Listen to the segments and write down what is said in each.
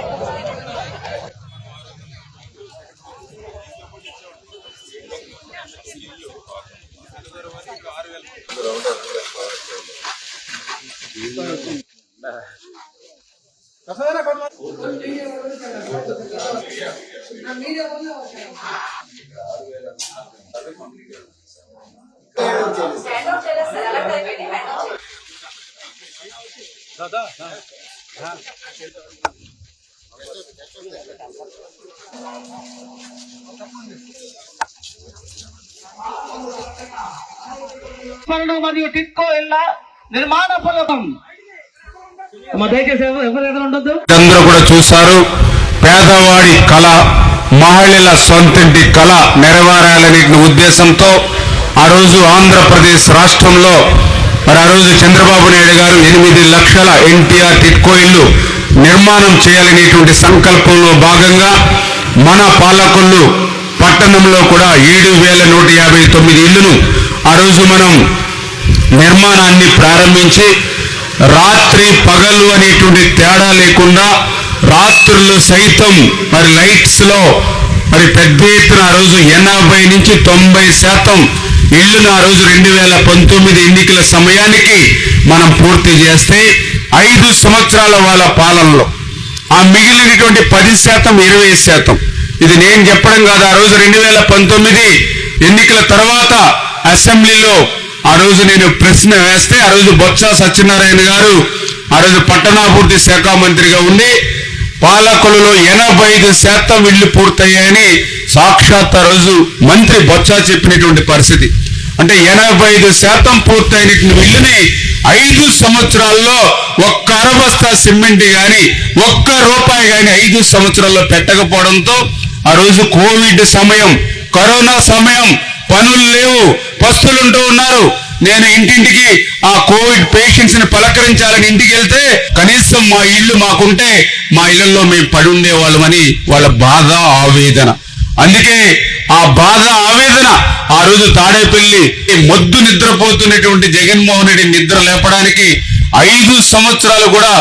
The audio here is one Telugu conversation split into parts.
Hey, మరణం మరియు టిక్కో ఎలా నిర్మాణ ఫలకం దయచేసి ఉండొద్దు? అందరూ కూడా చూశారు. పేదవాడి కళ మహిళల సొంతింటి కళ నెరవేరాలనే ఉద్దేశంతో ఆ రోజు ఆంధ్రప్రదేశ్ రాష్ట్రంలో మరి ఆ రోజు చంద్రబాబు నాయుడు గారు ఎనిమిది లక్షల ఎన్టీఆర్ టిట్కో ఇల్లు నిర్మాణం చేయాలనేటువంటి సంకల్పంలో భాగంగా మన పాలకులు పట్టణంలో కూడా ఏడు వేల నూట యాభై తొమ్మిది ఇల్లును ఆ రోజు మనం నిర్మాణాన్ని ప్రారంభించి రాత్రి పగలు అనేటువంటి తేడా లేకుండా రాత్రులు సైతం మరి లైట్స్లో మరి పెద్ద ఎత్తున ఆ రోజు ఎనభై నుంచి తొంభై శాతం ఇళ్ళను ఆ రోజు రెండు వేల పంతొమ్మిది ఎన్నికల సమయానికి మనం పూర్తి చేస్తే ఐదు సంవత్సరాల వాళ్ళ పాలనలో ఆ మిగిలినటువంటి పది శాతం ఇరవై శాతం. ఇది నేను చెప్పడం కాదు ఆ రోజు రెండు వేల పంతొమ్మిది ఎన్నికల తర్వాత అసెంబ్లీలో ఆ రోజు నేను ప్రశ్న వేస్తే ఆ రోజు బొత్స సత్యనారాయణ గారు ఆ రోజు పట్టణాభివృద్ధి శాఖ మంత్రిగా ఉండి పాలకులలో ఎనభై ఐదు శాతం ఇళ్ళు పూర్తయ్యాయని సాక్షాత్ ఆ రోజు మంత్రి బొత్స చెప్పినటువంటి పరిస్థితి. అంటే ఎనభై ఐదు శాతం పూర్తయినటువంటి ఇల్లుని ఐదు సంవత్సరాల్లో ఒక్క అరబస్తా సిమెంట్ గాని ఒక్క రూపాయి గాని ఐదు సంవత్సరాల్లో పెట్టకపోవడంతో ఆ రోజు కోవిడ్ సమయం కరోనా సమయం పనులు లేవు పస్తులుంటూ ఉన్నారు. నేను ఇంటింటికి ఆ కోవిడ్ పేషెంట్స్ని పలకరించాలని ఇంటికి వెళ్తే కనీసం మా ఇల్లు మాకుంటే మా ఇళ్ళలో మేము పడి ఉండేవాళ్ళమని వాళ్ళ బాధ ఆవేదన. అందుకే ఆ బాధ ఆవేదన ఆ రోజు తాడేపల్లి మొద్దు నిద్రపోతున్నటువంటి జగన్మోహన్ రెడ్డి నిద్ర లేపడానికి ఐదు సంవత్సరాలు కూడా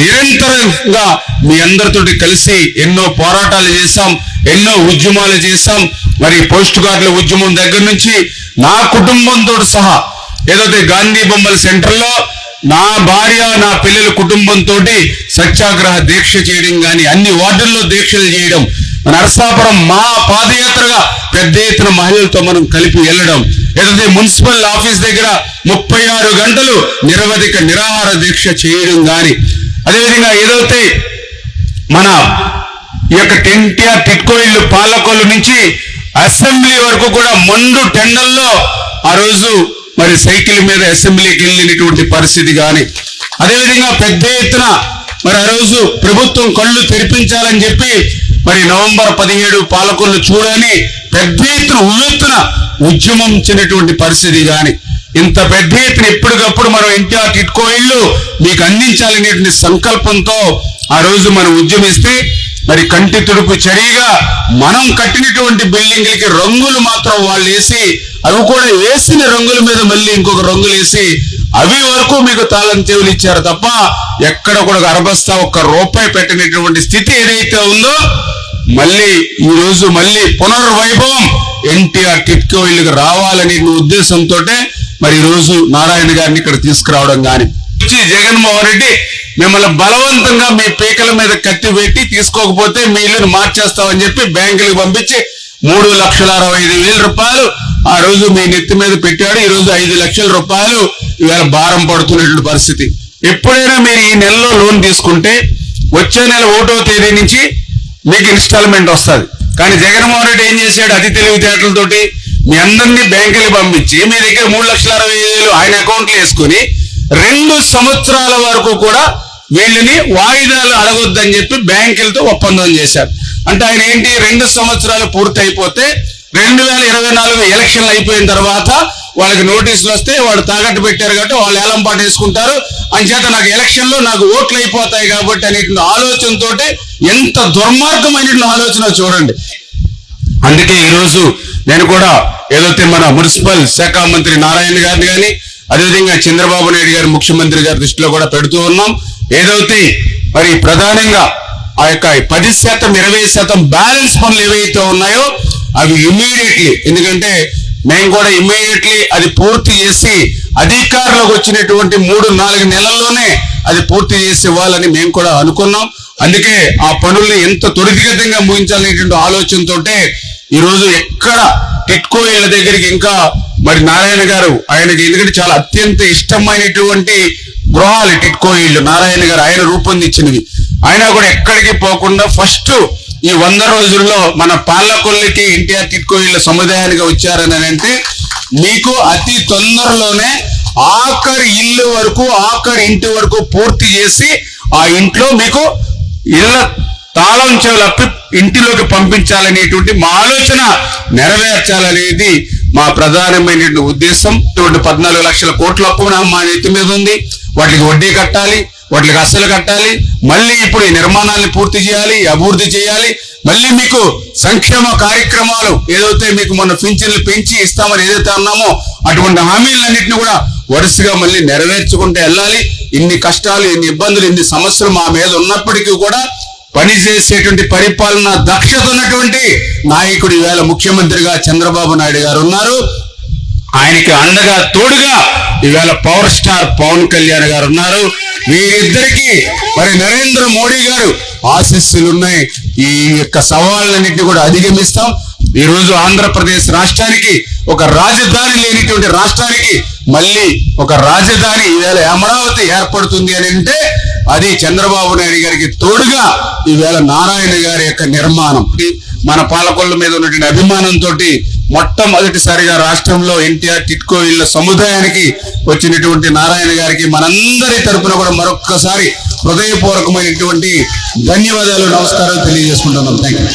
నిరంతరంగా మీ అందరితోటి కలిసి ఎన్నో పోరాటాలు చేశాం ఎన్నో ఉద్యమాలు చేశాం మరి పోస్ట్ గార్డుల ఉద్యమం దగ్గర నుంచి నా కుటుంబంతో సహా ఏదైతే గాంధీ బొమ్మల సెంటర్లో నా భార్య నా పిల్లల కుటుంబంతో సత్యాగ్రహ దీక్ష చేయడం కానీ అన్ని వార్డుల్లో దీక్షలు చేయడం నరసాపురం మా పాదయాత్రగా పెద్ద ఎత్తున మహిళలతో మనం కలిపి వెళ్ళడం ఏదైతే మున్సిపల్ ఆఫీస్ దగ్గర ముప్పై ఆరు గంటలు నిరవధిక నిరాహార దీక్ష చేయడం కానీ అదేవిధంగా ఏదైతే మన ఈ యొక్క ఎన్టీఆర్ టిట్కో ఇల్లు నుంచి అసెంబ్లీ వరకు కూడా ముందు టెండల్లో ఆ రోజు మరి సైకిల్ మీద అసెంబ్లీకి వెళ్ళినటువంటి పరిస్థితి కానీ అదేవిధంగా పెద్ద ఎత్తున మరి ఆ రోజు ప్రభుత్వం కళ్ళు తెరిపించాలని చెప్పి మరి నవంబర్ పదిహేడు పాలకులు చూడని పెద్ద ఎత్తున ఉవ్వెత్తున ఉద్యమించినటువంటి పరిస్థితి కానీ ఇంత పెద్ద ఎత్తున ఎప్పటికప్పుడు మనం ఎన్టీఆర్ టిట్కో ఇల్లు మీకు అందించాలనేటువంటి సంకల్పంతో ఆ రోజు మనం ఉద్యమిస్తే మరి కంటి తుడుపు చర్యగా మనం కట్టినటువంటి బిల్డింగ్లకి రంగులు మాత్రం వాళ్ళు వేసి అవి కూడా వేసిన రంగుల మీద మళ్ళీ ఇంకొక రంగులు వేసి అవి వరకు మీకు తాళం చెవులు ఇచ్చారు తప్ప ఎక్కడ కూడా అరబస్తా ఒక్క రూపాయి పెట్టినటువంటి స్థితి ఏదైతే ఉందో మళ్ళీ ఈ రోజు మళ్ళీ పునర్వైభవం ఎన్టీఆర్ టిట్కో ఇల్లుకి రావాలనే ఉద్దేశంతో మరి ఈ రోజు నారాయణ గారిని ఇక్కడ తీసుకురావడం కానీ. జగన్మోహన్ రెడ్డి. మిమ్మల్ని బలవంతంగా మీ పీకల మీద కట్టి పెట్టి తీసుకోకపోతే మీ ఇల్లుని మార్చేస్తామని చెప్పి బ్యాంకులకు పంపించి మూడు లక్షల అరవై ఐదు వేల రూపాయలు ఆ రోజు మీ నెత్తి మీద పెట్టాడు. ఈ రోజు ఐదు లక్షల రూపాయలు ఇవాళ భారం పడుతున్నటువంటి పరిస్థితి. ఎప్పుడైనా మీరు ఈ నెలలో లోన్ తీసుకుంటే వచ్చే నెల ఒకటో తేదీ నుంచి మీకు ఇన్స్టాల్మెంట్ వస్తుంది. కానీ జగన్మోహన్ రెడ్డి ఏం చేశాడు? అతి తెలివితేటలతోటి మీ అందరినీ బ్యాంకులకు పంపించి మీ దగ్గర మూడు లక్షల అరవై ఐదు వేలు ఆయన అకౌంట్లో వేసుకుని రెండు సంవత్సరాల వరకు కూడా వీళ్ళని వాయిదాలు అడగొద్దని చెప్పి బ్యాంకులతో ఒప్పందం చేశారు. అంటే ఆయన ఏంటి? రెండు సంవత్సరాలు పూర్తయిపోతే రెండు వేల ఇరవై నాలుగు ఎలక్షన్లు అయిపోయిన తర్వాత వాళ్ళకి నోటీసులు వస్తే వాడు తాకట్టు పెట్టారు కాబట్టి వాళ్ళు ఏలం పాట వేసుకుంటారు అంచేత నాకు ఎలక్షన్లో నాకు ఓట్లు అయిపోతాయి కాబట్టి అనేటువంటి ఆలోచనతో ఎంత దుర్మార్గమైనటువంటి ఆలోచన చూడండి. అందుకే ఈరోజు నేను కూడా ఏదైతే మన మున్సిపల్ శాఖ మంత్రి నారాయణ గారిని కానీ అదేవిధంగా చంద్రబాబు నాయుడు గారి ముఖ్యమంత్రి గారి దృష్టిలో కూడా పెడుతూ ఉన్నాం. ఏదైతే మరి ప్రధానంగా ఆ యొక్క పది శాతం ఇరవై శాతం బ్యాలెన్స్ పనులు ఏవైతే ఉన్నాయో అవి ఇమ్మీడియట్లీ ఎందుకంటే మేము కూడా ఇమ్మీడియట్లీ అది పూర్తి చేసి అధికారులకు వచ్చినటువంటి మూడు నాలుగు నెలల్లోనే అది పూర్తి చేసి ఇవ్వాలని మేము కూడా అనుకున్నాం. అందుకే ఆ పనుల్ని ఎంత త్వరితగతంగా ముగించాలనేటువంటి ఆలోచనతో ఈరోజు ఎక్కడ టిట్కో దగ్గరికి ఇంకా మరి నారాయణ గారు ఆయనకి ఎందుకంటే చాలా అత్యంత ఇష్టమైనటువంటి గృహాలు టిట్కో ఇళ్ళు. నారాయణ గారు ఆయన రూపొందించినవి. ఆయన కూడా ఎక్కడికి పోకుండా ఫస్ట్ ఈ వంద రోజుల్లో మన పాలకొల్లికి ఎన్టీఆర్ టిట్కో ఇళ్ళ సముదాయానికి వచ్చారని అంటే మీకు అతి తొందరలోనే ఆఖరి ఇల్లు వరకు ఆఖరి ఇంటి వరకు పూర్తి చేసి ఆ ఇంట్లో మీకు ఇళ్ళ తాళం చెవులప్పి ఇంటిలోకి పంపించాలనేటువంటి మా ఆలోచన నెరవేర్చాలనేది మా ప్రధానమైనటువంటి ఉద్దేశం. ఇటువంటి పద్నాలుగు లక్షల కోట్ల అప్పు మా నెత్తి మీద ఉంది. వాటికి వడ్డీ కట్టాలి వాటికి అస్సలు కట్టాలి మళ్ళీ ఇప్పుడు ఈ నిర్మాణాన్ని పూర్తి చేయాలి అభివృద్ధి చేయాలి మళ్ళీ మీకు సంక్షేమ కార్యక్రమాలు ఏదైతే మీకు మొన్న పింఛన్లు పెంచి ఇస్తామని ఏదైతే అన్నామో అటువంటి హామీలన్నింటినీ కూడా వరుసగా మళ్ళీ నెరవేర్చుకుంటూ వెళ్ళాలి. ఇన్ని కష్టాలు ఇన్ని ఇబ్బందులు ఇన్ని సమస్యలు మా మీద ఉన్నప్పటికీ కూడా పనిచేసేటువంటి పరిపాలన దక్షత ఉన్నటువంటి నాయకుడు ఈవేళ ముఖ్యమంత్రిగా చంద్రబాబు నాయుడు గారు ఉన్నారు. ఆయనకి అండగా తోడుగా ఈవేళ పవర్ స్టార్ పవన్ కళ్యాణ్ గారు ఉన్నారు. వీరిద్దరికి మరి నరేంద్ర మోడీ గారు ఆశీస్సులు ఉన్నాయి ఈ యొక్క సవాళ్ళన్నింటినీ కూడా అధిగమిస్తాం. ఈ రోజు ఆంధ్రప్రదేశ్ రాష్ట్రానికి ఒక రాజధాని లేనిటువంటి రాష్ట్రానికి మళ్ళీ ఒక రాజధాని ఈవేళ అమరావతి ఏర్పడుతుంది అని అంటే అది చంద్రబాబు నాయుడు గారికి తోడుగా ఈవేళ నారాయణ గారి యొక్క నిర్మాణం. మన పాలకొల్ల మీద ఉన్నటువంటి అభిమానంతో మొట్టమొదటిసారిగా రాష్ట్రంలో ఎన్టీఆర్ టిట్కో ఇళ్ళ సముదాయానికి వచ్చినటువంటి నారాయణ గారికి మనందరి తరపున కూడా మరొక్కసారి హృదయపూర్వకమైనటువంటి ధన్యవాదాలు నమస్కారాలు తెలియజేసుకుంటున్నాం. Thank you